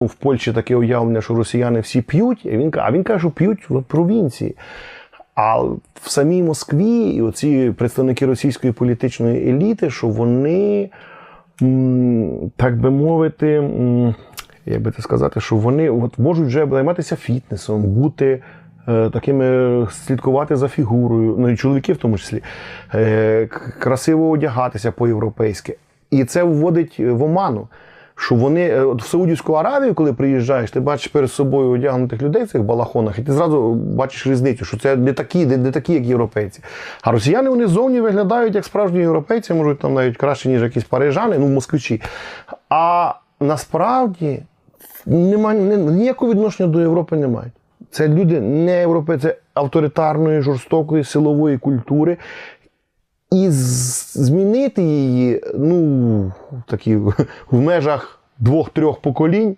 в Польщі таке уявлення, що росіяни всі п'ють, а він, а він каже, що п'ють в провінції. А в самій Москві і оці представники російської політичної еліти, що вони, так би мовити, як би це сказати, що вони от можуть вже займатися фітнесом, бути е, такими, слідкувати за фігурою, ну і чоловіки в тому числі, е, красиво одягатися по-європейськи. І це вводить в оману. Що вони е, от в Саудівську Аравію, коли приїжджаєш, ти бачиш перед собою одягнутих людей в цих балахонах, і ти зразу бачиш різницю, що це не такі, не, не такі, як європейці. А росіяни вони зовні виглядають як справжні європейці, можуть там навіть краще, ніж якісь парижани, ну москвичі. А насправді немає ніякого відношення до Європи не мають. Це люди не європейці, це авторитарної, жорстокої, силової культури. І змінити її, ну, такі в межах двох-трьох поколінь